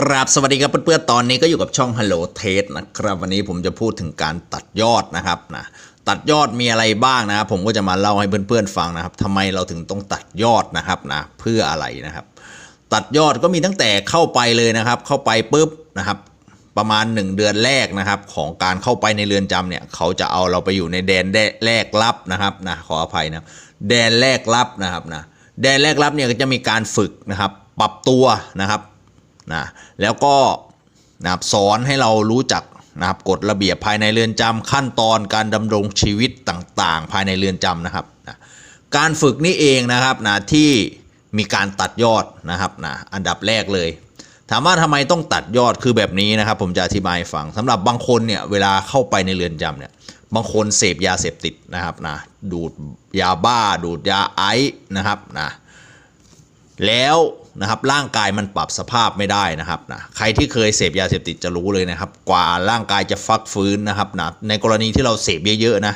กราบสวัสดีครับเพื่อนๆตอนนี้ก็อยู่กับช่อง Hello t a s t นะครับ วันนี้ผมจะพูดถึงการตัดยอดนะครับนะตัดยอดมีอะไรบ้างนะครับผมก็จะมาเล่าให้เพื่อนๆฟังนะครับทำไมเราถึงต้องตัดยอดนะครับนะเพื่ออะไรนะครับ ตัดยอดก็มีตั้งแต่เข้าไปเลยนะครับ เข้าไปปุ๊บนะครับ ประมาณ 1 เดือนแรกนะครับ ของการเข้าไปในเรือนจำเนี่ย เขาจะเอาเราไปอยู่ในแดนแรกรับนะครับนะขออภัยนะแดนแรกรับนะครับนะแดนแรกรับเนี่ยก็จะมีการฝึกนะครับ ปรับตัวนะครับ นะแล้วก็นะครับสอนให้เรารู้จักนะครับกฎระเบียบภายในเรือนจำขั้นตอนการดำรงชีวิตต่างๆ ภายในเรือนจำนะครับนะการฝึกนี่เองนะครับนะที่มีการตัดยอดนะครับนะอันดับแรกเลย ถามว่าทำไมต้องตัดยอดคือแบบนี้นะครับผมจะอธิบายฟังสำหรับบางคนเนี่ยเวลาเข้าไปในเรือนจำเนี่ยบางคนเสพยาเสพติดนะครับนะดูดยาบ้า ดูดยาไอซ์นะครับนะแล้ว นะครับร่างกายมันปรับสภาพไม่ได้นะครับนะใครที่เคยเสพยาเสพติดจะรู้เลยนะครับ กว่าร่างกายจะฟักฟื้นนะครับนะในกรณีที่เราเสพเยอะๆนะ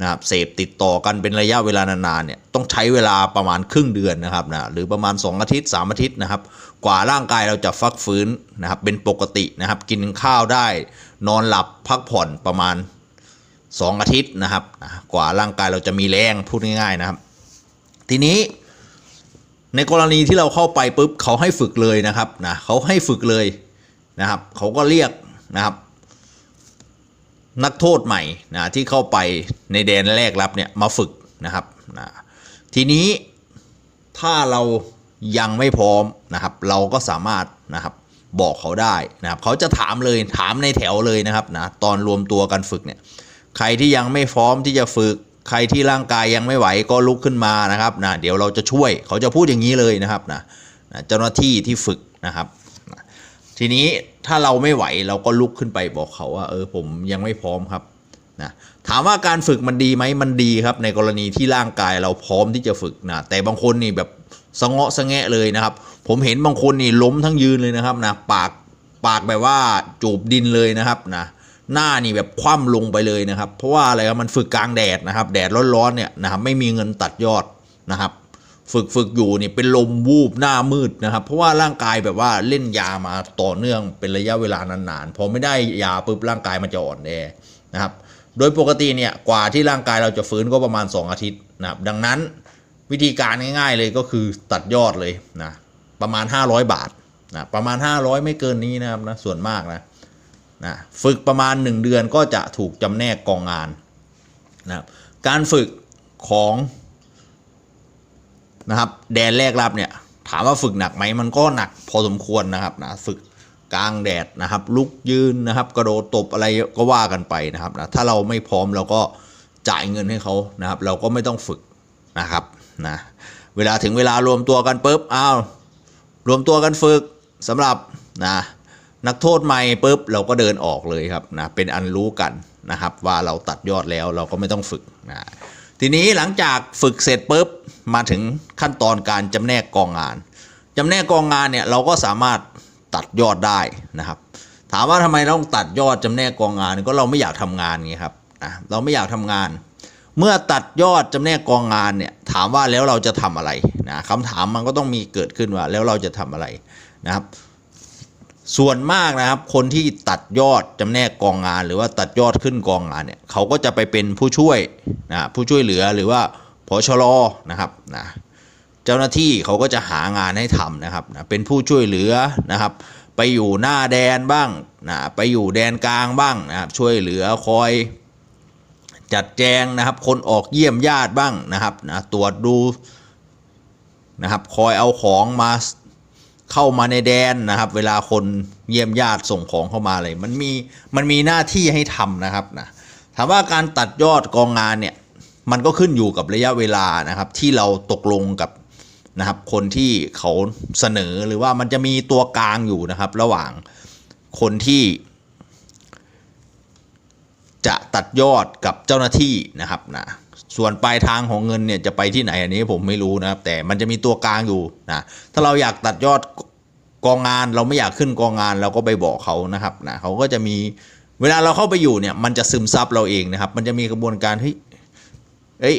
นะครับเสพติดต่อกันเป็นระยะเวลานานๆเนี่ยต้องใช้เวลาประมาณครึ่งเดือนนะครับนะหรือประมาณ 2 อาทิตย์ 3 อาทิตย์นะครับ กว่าร่างกายเราจะฟักฟื้นนะครับ เป็นปกตินะครับ กินข้าวได้ นอนหลับพักผ่อนประมาณ 2 อาทิตย์นะครับนะกว่าร่างกายเราจะมีแรงพูดง่ายๆนะครับ ทีนี้ ในกรณีที่เราเข้าไปปุ๊บเขาให้ฝึกเลยนะครับนะเขาให้ฝึกเลยนะครับเขาก็เรียกนะครับ นักโทษใหม่นะที่เข้าไปในแดนแรกรับเนี่ยมาฝึกนะครับนะทีนี้ถ้าเรายังไม่พร้อมนะครับ เราก็สามารถนะครับบอกเขาได้นะครับเขาจะถามเลยถามในแถวเลยนะครับนะตอนรวมตัวกันฝึกเนี่ยใครที่ยังไม่พร้อมที่จะฝึก ใครที่ร่างกายยังไม่ไหวก็ลุกขึ้นมานะครับนะเดี๋ยวเราจะช่วยเขาจะพูดอย่างนี้เลยนะครับนะนะเจ้าหน้าที่ที่ฝึกนะครับนะทีนี้ถ้าเราไม่ไหวเราก็ลุกขึ้นไปบอกเขาว่า เออผมยังไม่พร้อมครับนะถามว่าการฝึกมันดีไหมมันดีครับ ในกรณีที่ร่างกายเราพร้อมที่จะฝึกนะแต่บางคนนี่แบบสะเงาะสะแงะเลยนะครับ ผมเห็นบางคนนี่ล้มทั้งยืนเลยนะครับนะปากปากแบบว่าจูบดินเลยนะครับนะ หน้านี่แบบคว่ำลงไปเลยนะครับ เพราะว่าอะไรครับมันฝึกกลางแดดนะครับ แดดร้อนๆเนี่ยนะครับไม่มีเงินตัดยอดนะครับฝึกฝึกอยู่นี่เป็นลมวูบหน้ามืดนะครับ เพราะว่าร่างกายแบบว่าเล่นยามาต่อเนื่องเป็นระยะเวลานานๆพอไม่ได้ยาปุ๊บร่างกายมันจะอ่อนแอนะครับ โดยปกติเนี่ยกว่าที่ร่างกายเราจะฟื้นก็ประมาณ 2 อาทิตย์นะครับดังนั้นวิธีการง่ายๆเลยก็คือตัดยอดเลยนะประมาณ 500 บาทนะประมาณ 500 ไม่เกินนี้นะครับนะส่วนมากนะ นะฝึกประมาณ 1 เดือนก็จะถูกจำแนกกองงานนะครับการฝึกของนะครับแดนแรกรับเนี่ยถามว่าฝึกหนักไหมมันก็หนักพอสมควรนะครับนะฝึกกลางแดดนะครับ ลุกยืนนะครับ กระโดดตบอะไรก็ว่ากันไปนะครับนะถ้าเราไม่พร้อมเราก็จ่ายเงินให้เขานะครับ เราก็ไม่ต้องฝึกนะครับนะเวลาถึงเวลารวมตัวกันปุ๊บอ้าวรวมตัวกันฝึกสำหรับนะ นักโทษใหม่ปุ๊บเราก็เดินออกเลยครับนะเป็นอันรู้กันนะครับ ว่าเราตัดยอดแล้วเราก็ไม่ต้องฝึกนะทีนี้หลังจากฝึกเสร็จปุ๊บมาถึงขั้นตอนการจำแนกกองงานจำแนกกองงานเนี่ยเราก็สามารถตัดยอดได้นะครับ ถามว่าทำไมต้องตัดยอดจำแนกกองงานก็เราไม่อยากทำงานไงครับนะเราไม่อยากทำงาน เมื่อตัดยอดจำแนกกองงานเนี่ยถามว่าแล้วเราจะทำอะไรนะคำถามมันก็ต้องมีเกิดขึ้นว่าแล้วเราจะทำอะไรนะครับ ส่วนมากนะครับ คนที่ตัดยอดจำแนกกองงาน หรือว่าตัดยอดขึ้นกองงานเนี่ยเขาก็จะไปเป็นผู้ช่วยนะผู้ช่วยเหลือหรือว่าพชรนะครับนะเจ้าหน้าที่เขาก็จะหางานให้ทำนะครับนะเป็นผู้ช่วยเหลือนะครับ ไปอยู่หน้าแดนบ้างนะไปอยู่แดนกลางบ้างนะครับช่วยเหลือคอยจัดแจงนะครับ คนออกเยี่ยมญาติบ้างนะครับนะตรวจดูนะครับคอยเอาของมา เข้ามาในแดนนะครับ เวลาคนเยี่ยมญาติส่งของเข้ามาอะไรมันมีมันมีหน้าที่ให้ทำนะครับนะถามว่าการตัดยอดกองงานเนี่ยมันก็ขึ้นอยู่กับระยะเวลานะครับ ที่เราตกลงกับนะครับ คนที่เขาเสนอหรือว่ามันจะมีตัวกลางอยู่นะครับ ระหว่างคนที่ จะตัดยอดกับเจ้าหน้าที่นะครับนะ ส่วนปลายทางของเงินเนี่ยจะไปที่ไหนอันนี้ผมไม่รู้นะครับ แต่มันจะมีตัวกลางอยู่นะถ้าเราอยากตัดยอดกองงานเราไม่อยากขึ้นกองงานเราก็ไปบอกเขานะครับนะเขาก็จะมีเวลาเราเข้าไปอยู่เนี่ยมันจะซึมซับเราเองนะครับ มันจะมีกระบวนการเฮ้ยเอ้ย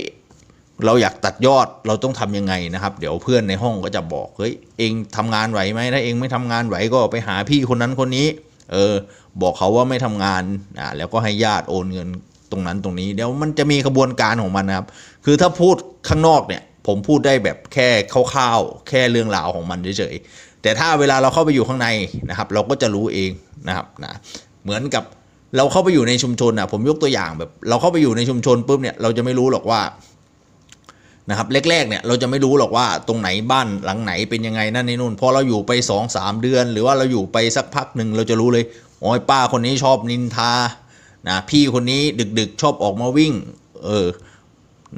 เราอยากตัดยอดเราต้องทำยังไงนะครับ เดี๋ยวเพื่อนในห้องก็จะบอกเฮ้ยเองทำงานไหวไหมถ้าเองไม่ทำงานไหวก็ไปหาพี่คนนั้นคนนี้ เออบอกเขาว่าไม่ทำงานอ่าแล้วก็ให้ญาติโอนเงิน ตรงนั้นตรงนี้เดี๋ยวมันจะมีกระบวนการของมันนะครับ คือถ้าพูดข้างนอกเนี่ยผมพูดได้แบบแค่คร่าวๆแค่เรื่องราวของมันเฉยๆแต่ถ้าเวลาเราเข้าไปอยู่ข้างในนะครับ เราก็จะรู้เองนะครับนะเหมือนกับเราเข้าไปอยู่ในชุมชนอะผมยกตัวอย่างแบบ เราเข้าไปอยู่ในชุมชนปุ๊บเนี่ยเราจะไม่รู้หรอกว่านะครับแรกๆเนี่ยเราจะไม่รู้หรอกว่าตรงไหนบ้านหลังไหนเป็นยังไงนั่นนี่นู่นพอเราอยู่ไป2อสามเดือน หรือว่าเราอยู่ไปสักพักหนึ่งเราจะรู้เลยโอ้ยป้าคนนี้ชอบนินทา นะพี่คนนี้ดึกๆชอบออกมาวิ่ง เออ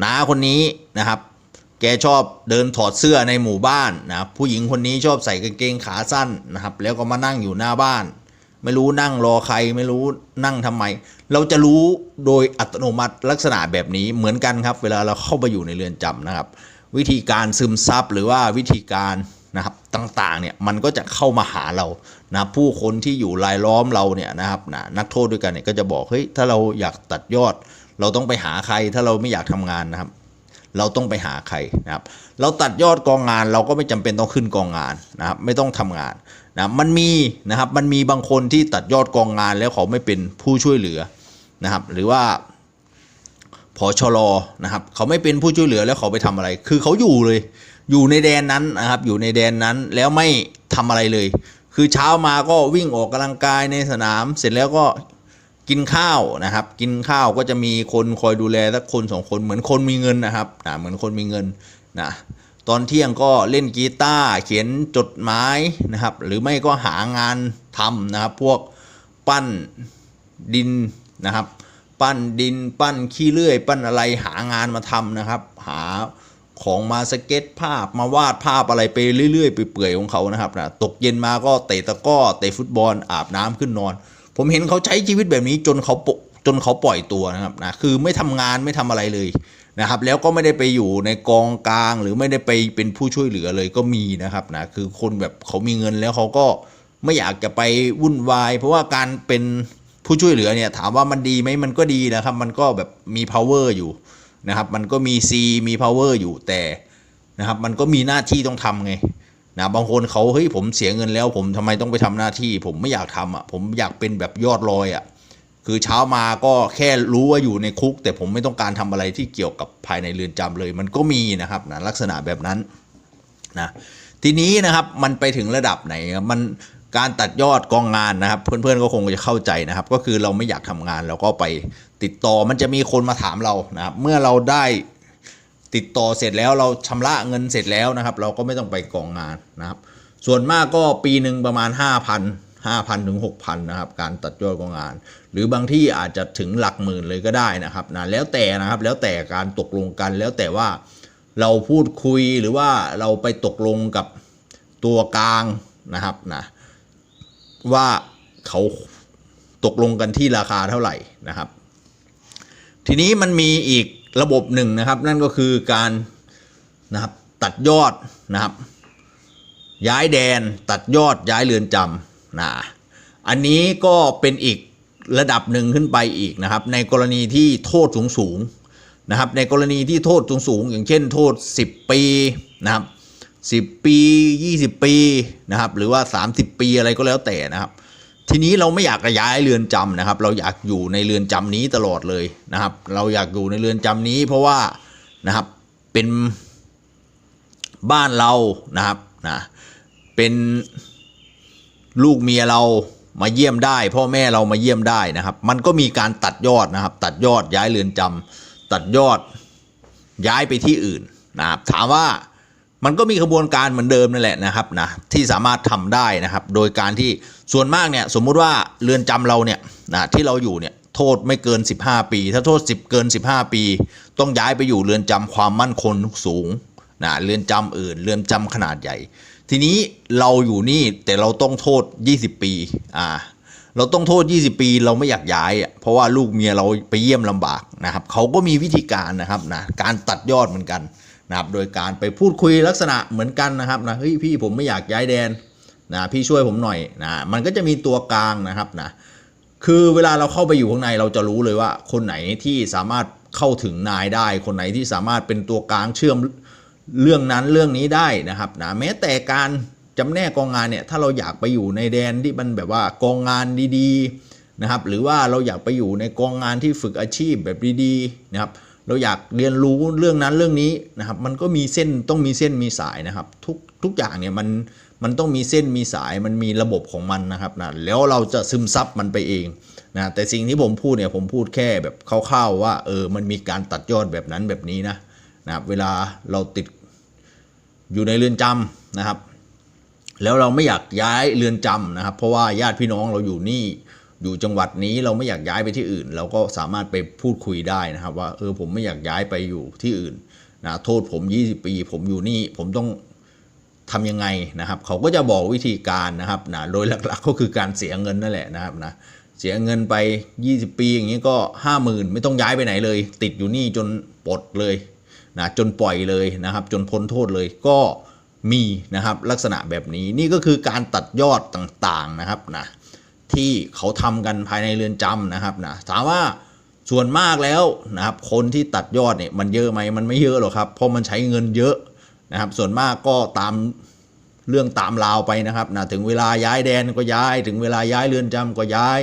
น้าคนนี้นะครับ แกชอบเดินถอดเสื้อในหมู่บ้านนะผู้หญิงคนนี้ชอบใส่กางเกงขาสั้นนะครับ แล้วก็มานั่งอยู่หน้าบ้าน ไม่รู้นั่งรอใครไม่รู้นั่งทำไม เราจะรู้โดยอัตโนมัติลักษณะแบบนี้เหมือนกันครับ เวลาเราเข้าไปอยู่ในเรือนจำนะครับ วิธีการซึมซับหรือว่าวิธีการ นะครับต่างๆเนี่ยมันก็จะเข้ามาหาเรานะผู้คนที่อยู่รายล้อมเราเนี่ยนะครับนะนักโทษด้วยกันเนี่ยก็จะบอกเฮ้ยถ้าเราอยากตัดยอด เราต้องไปหาใครถ้าเราไม่อยากทำงานนะครับ เราต้องไปหาใครนะครับเราตัดยอดกองงาน เราก็ไม่จำเป็นต้องขึ้นกองงานนะครับไม่ต้องทำงานนะมันมีนะครับมันมีบางคนที่ตัดยอดกองงานแล้วเขาไม่เป็นผู้ช่วยเหลือนะครับหรือว่าพอชลนะครับเขาไม่เป็นผู้ช่วยเหลือแล้วเขาไปทำอะไร คือเขาอยู่เลย อยู่ในแดนนั้นนะครับ อยู่ในแดนนั้นแล้วไม่ทำอะไรเลย คือเช้ามาก็วิ่งออกกำลังกายในสนาม เสร็จแล้วก็กินข้าวนะครับ กินข้าวก็จะมีคนคอยดูแลสักคนสองคนเหมือนคนมีเงินนะครับนะเหมือนคนมีเงินนะตอนเที่ยงก็เล่นกีตาร์เขียนจดหมายนะครับ หรือไม่ก็หางานทำนะครับ พวกปั้นดินนะครับ ปั้นดินปั้นขี้เลื่อย ปั้นอะไรหางานมาทำนะครับ หา ของมาสเก็ตภาพมาวาดภาพอะไรไปเรื่อยๆไปเปื่อยๆของเขานะครับนะตกเย็นมาก็เตะตะก้อเตะฟุตบอลอาบน้ำขึ้นนอน ผมเห็นเขาใช้ชีวิตแบบนี้จนเขาปจนเขาปล่อยตัวนะครับนะคือไม่ทำงานไม่ทำอะไรเลยนะครับ แล้วก็ไม่ได้ไปอยู่ในกองกลางหรือไม่ได้ไปเป็นผู้ช่วยเหลือเลยก็มีนะครับนะคือคนแบบเขามีเงินแล้วเขาก็ไม่อยากจะไปวุ่นวาย เพราะว่าการเป็นผู้ช่วยเหลือเนี่ยถามว่ามันดีไหมมันก็ดีนะครับ มันก็แบบมี power อยู่ นะครับมันก็มี C มี power อยู่แต่นะครับมันก็มีหน้าที่ต้องทำไงนะบางคนเขาเฮ้ยผมเสียเงินแล้ว ผมทำไมต้องไปทำหน้าที่ ผมไม่อยากทำอะผมอยากเป็นแบบยอดลอยอะคือเช้ามาก็แค่รู้ว่าอยู่ในคุก แต่ผมไม่ต้องการทำอะไรที่เกี่ยวกับภายในเรือนจำเลย มันก็มีนะครับนะลักษณะแบบนั้นนะทีนี้นะครับมันไปถึงระดับไหนมัน การตัดยอดกองงานนะครับ เพื่อนๆก็คงจะเข้าใจนะครับ ก็คือเราไม่อยากทำงานเราก็ไปติดต่อมันจะมีคนมาถามเรานะครับเมื่อเราได้ติดต่อเสร็จแล้วเราชำระเงินเสร็จแล้วนะครับ เราก็ไม่ต้องไปกองงานนะครับ ส่วนมากก็ปีหนึ่งประมาณ 5,000 5,000 ถึง 6,000 นะครับ การตัดยอดกองงาน หรือบางที่อาจจะถึงหลักหมื่นเลยก็ได้นะครับนะแล้วแต่นะครับแล้วแต่การตกลงกันแล้วแต่ว่าเราพูดคุยหรือว่าเราไปตกลงกับตัวกลางนะครับนะ ว่าเขาตกลงกันที่ราคาเท่าไหร่นะครับ ทีนี้มันมีอีกระบบหนึ่งนะครับ นั่นก็คือการนะครับตัดยอดนะครับ ย้ายแดนตัดยอดย้ายเรือนจำนะอันนี้ก็เป็นอีกระดับหนึ่งขึ้นไปอีกนะครับ ในกรณีที่โทษสูงสูงนะครับ ในกรณีที่โทษสูงสูงอย่างเช่น โทษ 10 ปีนะครับ 10 ปี 20 ปีนะครับหรือว่า 30 ปีอะไรก็แล้วแต่นะครับ ทีนี้เราไม่อยากย้ายเรือนจำนะครับ เราอยากอยู่ในเรือนจำนี้ตลอดเลยนะครับ เราอยากอยู่ในเรือนจำนี้ เพราะว่านะครับเป็นบ้านเรานะครับนะเป็นลูกเมียเรามาเยี่ยมได้ พ่อแม่เรามาเยี่ยมได้นะครับ มันก็มีการตัดยอดนะครับ ตัดยอดย้ายเรือนจำตัดยอดย้ายไปที่อื่นนะครับถามว่า มันก็มีขบวนการเหมือนเดิมนั่นแหละนะครับนะที่สามารถทำได้นะครับ โดยการที่ส่วนมากเนี่ยสมมุติว่าเรือนจำเราเนี่ยนะที่เราอยู่เนี่ยโทษไม่เกิน 15 ปี ถ้าโทษ 10 เกิน 15 ปี ต้องย้ายไปอยู่เรือนจำความมั่นคงสูงนะเรือนจำอื่น เรือนจำขนาดใหญ่ ทีนี้เราอยู่นี่แต่เราต้องโทษ 20 ปีอ่า เราต้องโทษ 20 ปีเราไม่อยากย้ายอะเพราะว่าลูกเมียเราไปเยี่ยมลำบากนะครับเขาก็มีวิธีการนะครับนะการตัดยอดเหมือนกันนะครับโดยการไปพูดคุยลักษณะเหมือนกันนะครับนะเฮ้ยพี่ผมไม่อยากย้ายแดนนะพี่ช่วยผมหน่อยนะมันก็จะมีตัวกลางนะครับนะคือเวลาเราเข้าไปอยู่ข้างในเราจะรู้เลยว่า คนไหนที่สามารถเข้าถึงนายได้ คนไหนที่สามารถเป็นตัวกลางเชื่อมเรื่องนั้นเรื่องนี้ได้นะครับนะแม้แต่การ จำแนกกองงานเนี่ยถ้าเราอยากไปอยู่ในแดนที่มันแบบว่ากองงานดีๆนะครับ หรือว่าเราอยากไปอยู่ในกองงานที่ฝึกอาชีพแบบดีๆนะครับ เราอยากเรียนรู้เรื่องนั้นเรื่องนี้นะครับ มันก็มีเส้นต้องมีเส้นมีสายนะครับ ทุกทุกอย่างเนี่ยมันมันต้องมีเส้นมีสายมันมีระบบของมันนะครับนะแล้วเราจะซึมซับมันไปเองนะแต่สิ่งที่ผมพูดเนี่ยผมพูดแค่แบบคร่าวๆว่าเออมันมีการตัดยอดแบบนั้นแบบนี้นะนะครับเวลาเราติดอยู่ในเรือนจำนะครับ แล้วเราไม่อยากย้ายเรือนจำนะครับ เพราะว่าญาติพี่น้องเราอยู่นี่อยู่จังหวัดนี้เราไม่อยากย้ายไปที่อื่น เราก็สามารถไปพูดคุยได้นะครับ ว่าเออผมไม่อยากย้ายไปอยู่ที่อื่นนะโทษผม 20 ปี ผมอยู่นี่ผมต้องทำยังไงนะครับ เขาก็จะบอกวิธีการนะครับนะโดยหลักๆ ก็คือการเสียเงินนั่นแหละนะครับนะเสียเงินไป 20 ปีอย่างนี้ก็ 50,000 ไม่ต้องย้ายไปไหนเลย ติดอยู่นี่จนปลดเลยนะจนปล่อยเลยนะครับ จนพ้นโทษเลยก็ มีนะครับลักษณะแบบนี้นี่ก็คือการตัดยอดต่างๆนะครับนะที่เขาทำกันภายในเรือนจำนะครับนะถามว่าส่วนมากแล้วนะครับคนที่ตัดยอดเนี่ยมันเยอะไหมมันไม่เยอะหรอกครับเพราะมันใช้เงินเยอะนะครับ ส่วนมากก็ตามเรื่องตามราวไปนะครับนะถึงเวลาย้ายแดนก็ย้าย ถึงเวลาย้ายเรือนจำก็ย้าย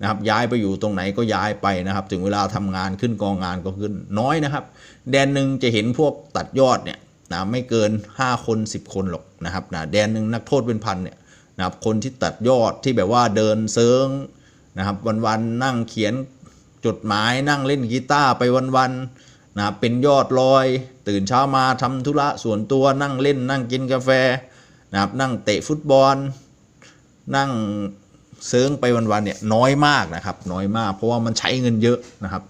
นะครับ ย้ายไปอยู่ตรงไหนก็ย้ายไปนะครับ ถึงเวลาทำงานขึ้นกองงานก็ขึ้นน้อยนะครับ แดนหนึ่งจะเห็นพวกตัดยอดเนี่ย นะไม่เกิน 5 คน 10 คนหรอกนะครับนะแดนหนึ่งนักโทษเป็นพันเนี่ยนะครับคนที่ตัดยอดที่แบบว่าเดินเซิงนะครับวันๆนั่งเขียนจดหมายนั่งเล่นกีตาร์ไปวันๆนะเป็นยอดลอย ตื่นเช้ามาทำธุระส่วนตัวนั่งเล่นนั่งกินกาแฟนะครับนั่งเตะฟุตบอล นั่งเซิงไปวันๆเนี่ยน้อยมากนะครับน้อยมาก เพราะว่ามันใช้เงินเยอะนะครับ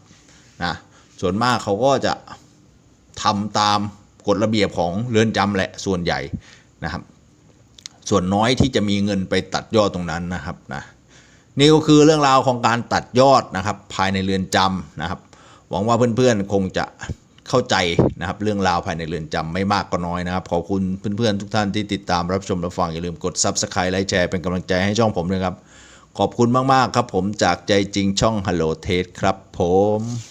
นะส่วนมากเขาก็จะทำตาม กฎระเบียบของเรือนจำแหละส่วนใหญ่นะครับ ส่วนน้อยที่จะมีเงินไปตัดยอดตรงนั้นนะครับนะนี่ก็คือเรื่องราวของการตัดยอดนะครับ ภายในเรือนจำนะครับ หวังว่าเพื่อนๆคงจะเข้าใจนะครับ เรื่องราวภายในเรือนจำไม่มากก็น้อยนะครับ ขอบคุณเพื่อนๆทุกท่านที่ติดตามรับชมรับฟังอย่าลืมกด Subscribe ไลค์แชร์เป็นกำลังใจให้ช่องผมด้วยครับ ขอบคุณมากๆครับผมจากใจจริงช่อง Hello t a s t ครับผม